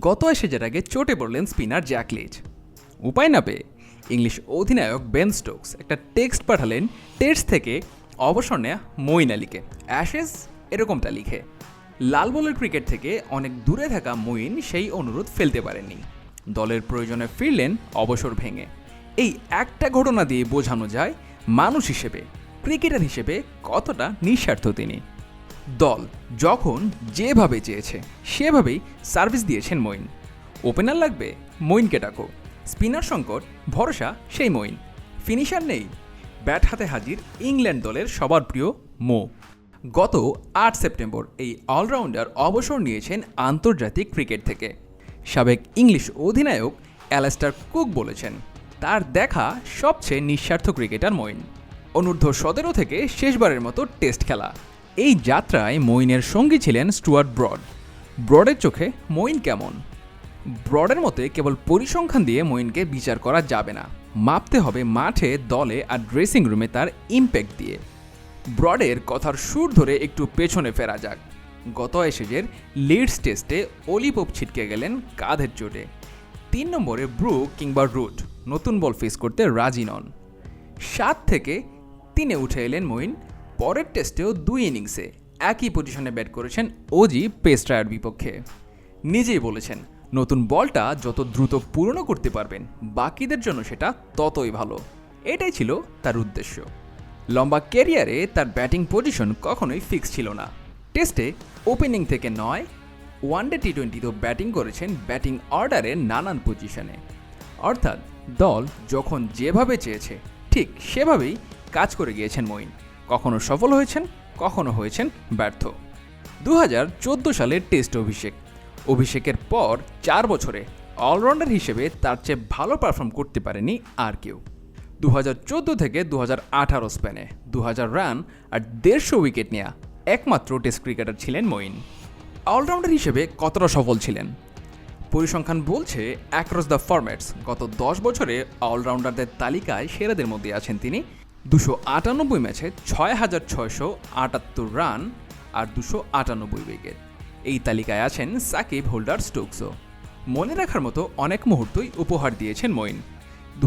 গত এসেজের আগে চোটে পড়লেন স্পিনার জ্যাকলিজ উপায় না পেয়ে ইংলিশ অধিনায়ক বেন স্টোকস একটা টেক্সট পাঠালেন টেস্ট থেকে অবসর নেয়া মইন আলীকে। অ্যাশেস এরকমটা লিখে, লাল বলের ক্রিকেট থেকে অনেক দূরে থাকা মইন সেই অনুরোধ ফেলতে পারেননি। দলের প্রয়োজনে ফিরলেন অবসর ভেঙে। এই একটা ঘটনা দিয়ে বোঝানো যায় মানুষ হিসেবে, ক্রিকেটার হিসেবে কতটা নিঃস্বার্থ তিনি। দল যখন যেভাবে চেয়েছে, সেভাবেই সার্ভিস দিয়েছেন মঈন। ওপেনার লাগবে মঈনকে ডাকো, স্পিনার সংকট, ভরসা সেই মঈন। ফিনিশার নেই, ব্যাট হাতে হাজির ইংল্যান্ড দলের সবার প্রিয় মো। গত আট সেপ্টেম্বর এই অলরাউন্ডার অবসর নিয়েছেন আন্তর্জাতিক ক্রিকেট থেকে। সাবেক ইংলিশ অধিনায়ক অ্যালাস্টার কুক বলেছেন, তার দেখা সবচেয়ে নিঃস্বার্থ ক্রিকেটার মঈন। অনূর্ধ্ব সতেরো থেকে শেষবারের মতো টেস্ট খেলা। এই যাত্রায় মইনের সঙ্গী ছিলেন স্টুয়ার্ট ব্রড। ব্রডের চোখে মইন কেমন? ব্রডের মতে কেবল পরিসংখ্যান দিয়ে মইনকে বিচার করা যাবে না। মাপতে হবে মাঠে, দলে আর ড্রেসিং রুমে তার ইম্প্যাক্ট দিয়ে। ব্রডের কথার সুর ধরে একটু পেছনে ফেরা যাক। গত এসেজের লিডস টেস্টে অলিপোপ ছিটকে গেলেন কাঁধের চোটে। তিন নম্বরে ব্রু কিংবা রুট, নতুন বল ফেস করতে রাজি নন। সাত থেকে তিনে উঠে এলেন মঈন পরের টেস্টেও দুই ইনিংসে একই পজিশনে ব্যাট করেছেন ওজি পেস্ট্রায়ার বিপক্ষে। নিজেই বলেছেন, নতুন বলটা যত দ্রুত পূরণ করতে পারবেন, বাকিদের জন্য সেটা ততই ভালো। এটাই ছিল তার উদ্দেশ্য। লম্বা ক্যারিয়ারে তার ব্যাটিং পজিশন কখনোই ফিক্স ছিল না। টেস্টে ওপেনিং থেকে নয়, ওয়ানডে টি টোয়েন্টিতেও ব্যাটিং করেছেন ব্যাটিং অর্ডারে নানান পজিশনে। অর্থাৎ দল যখন যেভাবে চেয়েছে, ঠিক সেভাবেই কাজ করে গিয়েছেন মঈন। কখনো সফল হয়েছেন, কখনো হয়েছেন ব্যর্থ। দু হাজার সালের টেস্ট অভিষেক। অভিষেকের পর চার বছরে অলরাউন্ডার হিসেবে তার চেয়ে ভালো পারফর্ম করতে পারেনি আর কেউ। দু হাজার চোদ্দ থেকে দু আঠারো স্প্যানে দু রান আর দেড়শো উইকেট নেওয়া একমাত্র টেস্ট ক্রিকেটার ছিলেন মঈন। অলরাউন্ডার হিসেবে কতটা সফল ছিলেন? পরিসংখ্যান বলছে অ্যাক্রস দ্য ফরম্যাটস গত দশ বছরে অলরাউন্ডারদের তালিকায় সেরাদের মধ্যে আছেন তিনি দুশো আটানব্বই ম্যাচে ছয় হাজার ছয়শো আটাত্তর রান আর দুশো আটানব্বই উইকেট। এই তালিকায় আছেন সাকিব, হোল্ডার স্টোকসও। মনে রাখার মতো অনেক মুহূর্তই উপহার দিয়েছেন মঈন। দু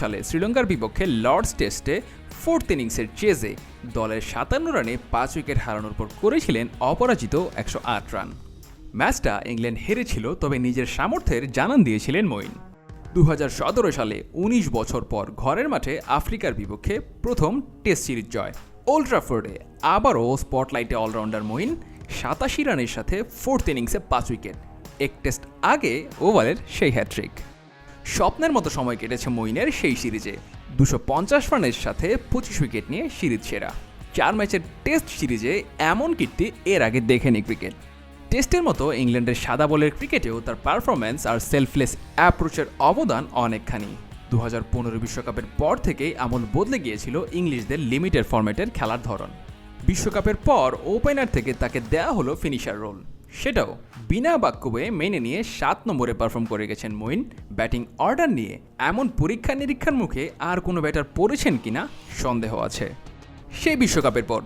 সালে শ্রীলঙ্কার বিপক্ষে লর্ডস টেস্টে ফোর্থ ইনিংসের চেজে দলের সাতান্ন রানে পাঁচ উইকেট হারানোর পর করেছিলেন অপরাজিত একশো আট রান। ম্যাচটা ইংল্যান্ড হেরেছিল, তবে নিজের সামর্থ্যের জানান দিয়েছিলেন মঈন। দু হাজার সতেরো সালে ১৯ বছর পর ঘরের মাঠে আফ্রিকার বিপক্ষে প্রথম টেস্ট সিরিজ জয়। ওল্ড ট্রাফোর্ডে আবারও স্পটলাইটে অলরাউন্ডার মঈন সাতাশি রানের সাথে ফোর্থ ইনিংসে পাঁচ উইকেট। এক টেস্ট আগে ওভারের সেই হ্যাট্রিক স্বপ্নের মতো সময় কেটেছে মঈনের সেই সিরিজে। দুশো পঞ্চাশ রানের সাথে পঁচিশ উইকেট নিয়ে সিরিজ সেরা। চার ম্যাচের টেস্ট সিরিজে এমন কীর্তি এর আগে দেখেনি ক্রিকেট। টেস্টের মতো ইংল্যান্ডের সাদা বলের ক্রিকেটেও তার পারফরম্যান্স আর সেলফলেস অ্যাপ্রোচের অবদান অনেকখানি। দু হাজার পনেরো বিশ্বকাপের পর থেকেই আমল বদলে গিয়েছিল ইংলিশদের লিমিটেড ফরম্যাটের খেলার ধরন। বিশ্বকাপের পর ওপেনার থেকে তাকে দেয়া হলো ফিনিশার রোল সেটাও বিনা বাক্যবে মেনে নিয়ে সাত নম্বরে পারফর্ম করে গেছেন মঈন। ব্যাটিং অর্ডার নিয়ে এমন পরীক্ষা নিরীক্ষার মুখে আর কোনো ব্যাটার পড়েছেন কিনা সন্দেহ আছে। সেই বিশ্বকাপের পর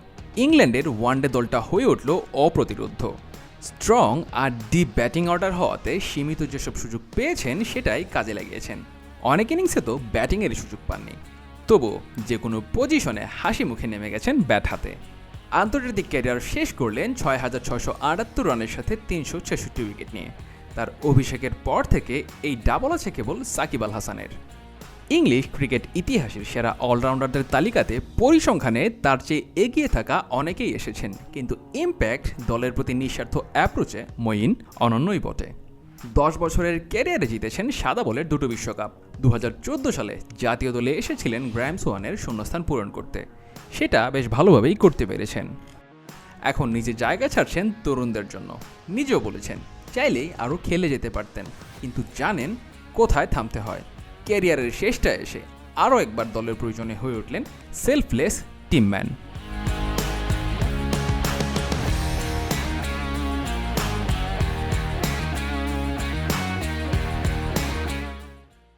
ইংল্যান্ডের ওয়ানডে দলটা হয়ে উঠল অপ্রতিরোধ্য। স্ট্রং আর ডিপ ব্যাটিং অর্ডার হওয়াতে সীমিত যেসব সুযোগ পেয়েছেন, সেটাই কাজে লাগিয়েছেন। অনেক ইনিংসে তো ব্যাটিংয়ের সুযোগ পাননি। তবু যে কোনো পজিশনে হাসি মুখে নেমে গেছেন ব্যাট হাতে। আন্তর্জাতিক ক্যারিয়ার শেষ করলেন ছয় হাজার ছয়শো আটাত্তর রানের সাথে তিনশো ছেষট্টি উইকেট নিয়ে। তার অভিষেকের পর থেকে এই ডাবল আছে কেবল সাকিব আল হাসানের। ইংলিশ ক্রিকেট ইতিহাসের সেরা অলরাউন্ডারদের তালিকাতে পরিসংখ্যানে তার চেয়ে এগিয়ে থাকা অনেকেই এসেছেন। কিন্তু ইম্প্যাক্ট দলের প্রতি নিঃস্বার্থ অ্যাপ্রোচে মঈন অনন্যই বটে। দশ বছরের ক্যারিয়ারে জিতেছেন সাদা বলের দুটো বিশ্বকাপ। দু হাজার চোদ্দ সালে জাতীয় দলে এসেছিলেন গ্র্যাম সোয়ানের শূন্যস্থান পূরণ করতে। সেটা বেশ ভালোভাবেই করতে পেরেছেন। এখন নিজে জায়গা ছাড়ছেন তরুণদের জন্য। নিজেও বলেছেন, চাইলেই আরও খেলে যেতে পারতেন। কিন্তু জানেন, কোথায় থামতে হয়। ক্যারিয়ারের শেষটা এসে আরও একবার দলের প্রয়োজনে হয়ে উঠলেন সেলফলেস টিমম্যান।